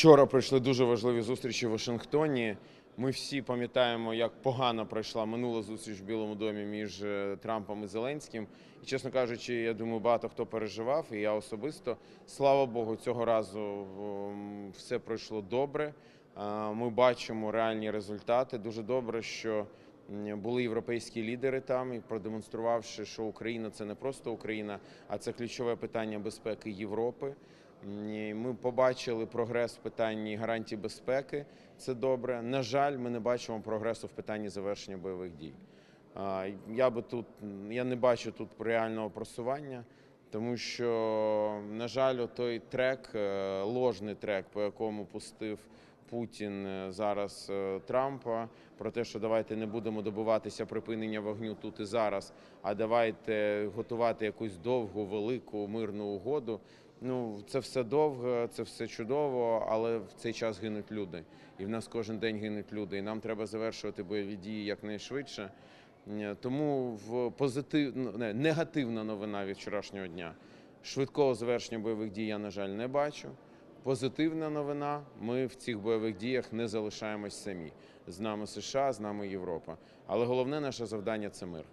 Вчора пройшли дуже важливі зустрічі в Вашингтоні. Ми всі пам'ятаємо, як погано пройшла минула зустріч в Білому домі між е, Трампом і Зеленським. І, чесно кажучи, я думаю, багато хто переживав, і я особисто. Слава Богу, цього разу все пройшло добре. Е, Ми бачимо реальні результати. Дуже добре, що були європейські лідери там і продемонструвавши, що Україна це не просто Україна, а це ключове питання безпеки Європи. Побачили прогрес в питанні гарантій безпеки. Це добре. На жаль, ми не бачимо прогресу в питанні завершення бойових дій. Я би тут я не бачу тут реального просування, тому що, на жаль, той трек, е, ложний трек, по якому пустив Путін е, зараз е, Трампа, про те, що давайте не будемо добиватися припинення вогню тут і зараз, а давайте готувати якусь довгу, велику мирну угоду. Ну, це все довго, це все чудово, але в цей час гинуть люди. І в нас кожен день гинуть люди. І нам треба завершувати бойові дії якнайшвидше. Тому в позитив... ну, не, негативна новина від вчорашнього дня. Швидкого завершення бойових дій я, на жаль, не бачу. Позитивна новина: ми в цих бойових діях не залишаємось самі. З нами США, з нами Європа. Але головне наше завдання це мир.